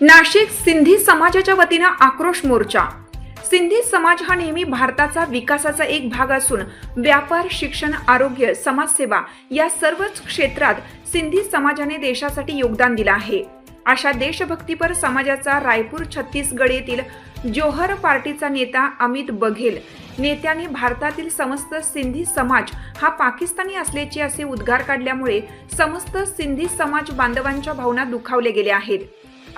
नाशिक सिंधी समाजाच्या वतीनं आक्रोश मोर्चा. सिंधी समाज हा नेहमी भारताचा विकासाचा एक भाग असून व्यापार शिक्षण आरोग्य समाजसेवा या सर्वच क्षेत्रात सिंधी समाजाने देशासाठी योगदान दिलं आहे. अशा देशभक्तीपर समाजाचा रायपूर छत्तीसगड येथील जोहर पार्टीचा नेता अमित बघेल. नेत्यांनी भारतातील समस्त सिंधी समाज हा पाकिस्तानी असल्याचे असे उद्गार काढल्यामुळे समस्त सिंधी समाज बांधवांच्या भावना दुखावले गेले आहेत.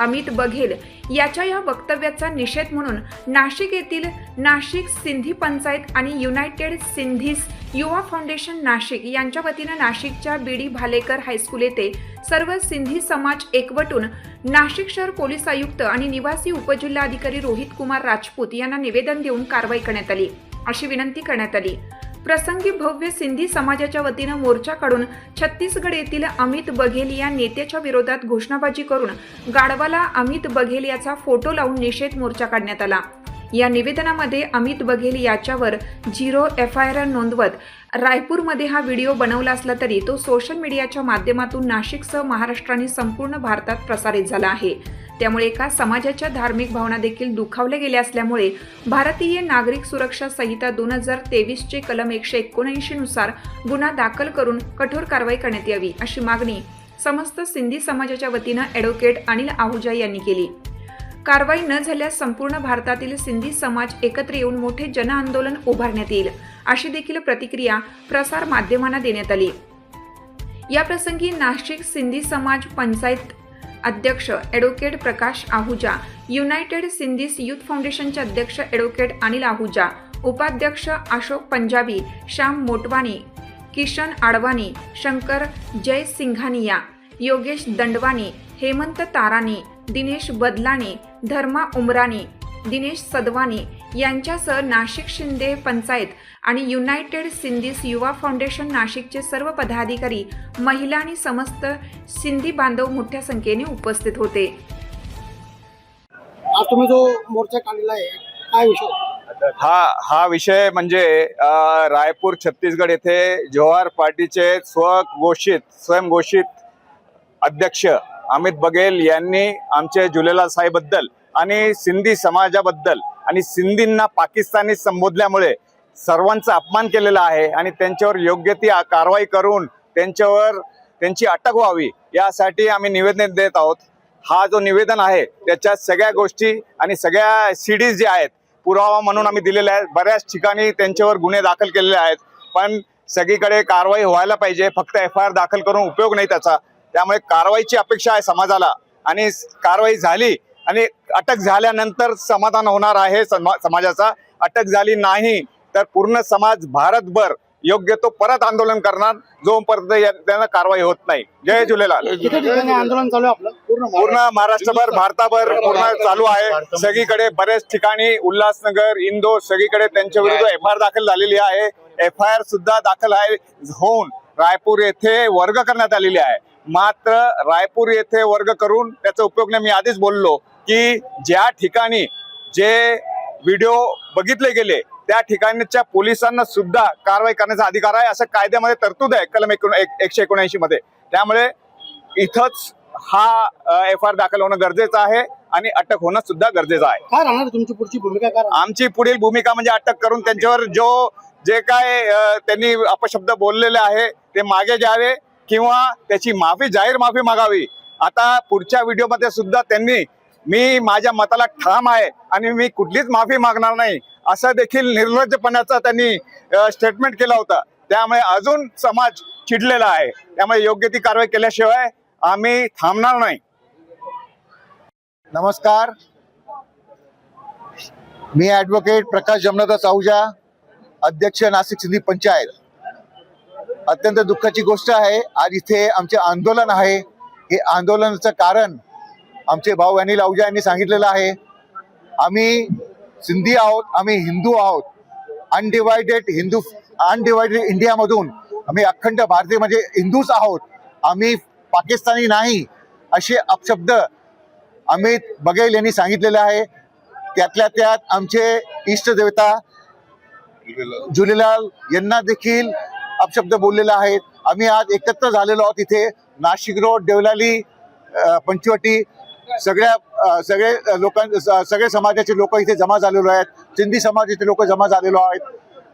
अमित बघेल. याच्या या वक्तव्याचा निषेध म्हणून नाशिक येथील नाशिक सिंधी पंचायत आणि युनायटेड सिंधीस युवा फाउंडेशन नाशिक यांच्या वतीनं नाशिकच्या बीडी भालेकर हायस्कूल येथे सर्व सिंधी समाज एकवटून नाशिक शहर पोलीस आयुक्त आणि निवासी उपजिल्हाधिकारी रोहित कुमार राजपूत यांना निवेदन देऊन कारवाई करण्यात आली. अशी विनंती करण्यात आली. प्रसंगी भव्य सिंधी समाजाच्या वतीनं मोर्चा काढून छत्तीसगड येथील अमित बघेल या नेत्याच्या विरोधात घोषणाबाजी करून गाढवाला अमित बघेल याचा फोटो लावून निषेध मोर्चा काढण्यात आला. या निवेदनामध्ये अमित बघेल याच्यावर झिरो एफ आय आर नोंदवत. रायपूरमध्ये हा व्हिडिओ बनवला असला तरी तो सोशल मीडियाच्या माध्यमातून नाशिकसह महाराष्ट्राने संपूर्ण भारतात प्रसारित झाला आहे. त्यामुळे एका समाजाच्या धार्मिक भावना देखील दुखावल्या गेल्या असल्यामुळे भारतीय नागरिक सुरक्षा संहिता दोन हजार तेवीसचे कलम एकशे एकोणऐंशी नुसार गुन्हा दाखल करून कठोर कारवाई करण्यात यावी अशी मागणी समस्त सिंधी समाजाच्या वतीनं ॲडव्होकेट अनिल आहुजा यांनी केली. कारवाई न झाल्यास संपूर्ण भारतातील सिंधी समाज एकत्र येऊन मोठे जनआंदोलन उभारण्यात येईल अशी देखील प्रतिक्रिया प्रसार माध्यमांना देण्यात आली. या प्रसंगी नाशिक सिंधी समाज पंचायत अध्यक्ष advocate Prakash Ahuja united Sindhis youth फाउंडेशनचे अध्यक्ष ॲडव्होकेट अनिल आहुजा उपाध्यक्ष अशोक पंजाबी श्याम मोटवानी किशन आडवाणी शंकर जय सिंघानिया योगेश दंडवानी हेमंत तारानी दिनेश बदलाणी धर्मा उमराणी दिनेश सदवानी यांच्यासह नाशिक शिंदे पंचायत आणि युनायटेड सिंधीस युवा फाउंडेशन नाशिकचे सर्व पदाधिकारी महिला आणि समस्त सिंधी बांधव मोठ्या संख्येने उपस्थित होते. आज तुम्ही जो मोर्चा काढलेला आहे काय विषय? हा हा विषय म्हणजे रायपूर छत्तीसगड येथे जोहार पार्टीचे स्वघोषित स्वयंघोषित अध्यक्ष अमित बघेल यांनी आमचे झुलेलाल साहेबद्दल आणि सिंधी समाजाबद्दल आणि सिंधींना पाकिस्तानी संबोधल्यामुळे सर्वांचा अपमान केलेला आहे आणि त्यांच्यावर योग्य ती कारवाई करून त्यांच्यावर त्यांची अटक व्हावी यासाठी आम्ही निवेदन देत आहोत. हा जो निवेदन आहे त्याच्यात सगळ्या गोष्टी आणि सगळ्या सीडीज जे आहेत पुरावा म्हणून आम्ही दिलेले आहेत. बऱ्याच ठिकाणी त्यांच्यावर गुन्हे दाखल केलेले आहेत. पण सगळीकडे कारवाई व्हायला पाहिजे. फक्त एफ आय आर दाखल करून उपयोग नाही त्याचा. त्यामुळे कारवाईची अपेक्षा आहे समाजाला. आणि कारवाई झाली आणि अटक झाल्यानंतर समाधान होणार आहे समा समाजाचा. अटक झाली नाही तर पूर्ण समाज भारतभर योग्य तो परत आंदोलन करणार जोपर्यंत त्यांना कारवाई होत नाही. जय झुलेलाल. किती ठिकाणी आंदोलन चालू आहे आपलं. पूर्ण पूर्ण महाराष्ट्रभर भारताभर पूर्ण चालू आहे. सगळीकडे बरेच ठिकाणी उल्हासनगर इंदोर सगळीकडे त्यांच्या विरुद्ध एफ आय आर दाखल झालेली आहे. एफ आय आर सुद्धा दाखल आहे. होऊन रायपूर येथे वर्ग करण्यात आलेली आहे. मात्र रायपूर येथे वर्ग करून त्याचा उपयोग नाही. मी आधीच बोललो की ज्या ठिकाणी जे व्हिडिओ बघितले गेले त्या ठिकाणच्या पोलिसांना सुद्धा कारवाई करण्याचा अधिकार आहे. असं कायद्यामध्ये तरतूद आहे कलम एकोण एक- एकशे एकोणऐंशी मध्ये. त्यामुळे इथंच हा एफ आर दाखल होणं गरजेचं आहे आणि अटक होणं सुद्धा गरजेचं आहे. काय राहणार तुमची पुढची भूमिका? आमची पुढील भूमिका म्हणजे अटक करून त्यांच्यावर जो जे काय त्यांनी अपशब्द बोललेले आहे ते मागे घ्यावे किंवा त्याची माफी जाहीर माफी मागावी. आता पुढच्या व्हिडिओमध्ये सुद्धा त्यांनी मी माझ्या मताला ठाम आहे आणि मी कुठलीच माफी मागणार नाही असं देखील निर्लज्जपणाचा त्यांनी स्टेटमेंट केला होता. त्यामुळे अजून समाज चिडलेला आहे. त्यामुळे योग्य ती कारवाई केल्याशिवाय आम्ही थांबणार नाही. नमस्कार. मी ॲडव्होकेट प्रकाश जमनादास आहुजा. अध्यक्ष नाशिक सिंधी पंचायत. अत्यंत दुःखाची गोष्ट आहे. आज इथे आमचे आंदोलन आहे. हे आंदोलनाचं कारण आमचे भाऊ अनिल आहुजा यांनी सांगितलेलं आहे. आम्ही सिंधी आहोत आम्ही हिंदू आहोत. अनडिवायडेड हिंदू अनडिवायडेड इंडियामधून आम्ही अखंड भारतीय म्हणजे हिंदूच आहोत. आम्ही पाकिस्तानी नाही असे अपशब्द अमित बघेल यांनी सांगितलेलं आहे. त्यातल्या त्यात आमचे इष्टदेवता झुलेलाल यांना देखील अपशब्द बोललेला आहेत. आम्ही आज एकत्र झालेलो आहोत इथे. नाशिक रोड देवलाली पंचवटी सगळ्या सगळे लोकां सगळे समाजाचे लोक इथे जमा झालेलो आहेत. सिंधी समाजाचे लोक जमा झालेलो आहेत.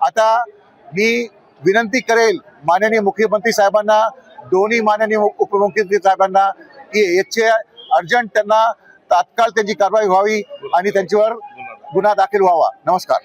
आता मी विनंती करेल माननीय मुख्यमंत्री साहेबांना दोन्ही माननीय उपमुख्यमंत्री साहेबांना की याचे अर्जंट त्यांना तात्काळ त्यांची कारवाई व्हावी आणि त्यांच्यावर गुन्हा दाखल व्हावा. नमस्कार.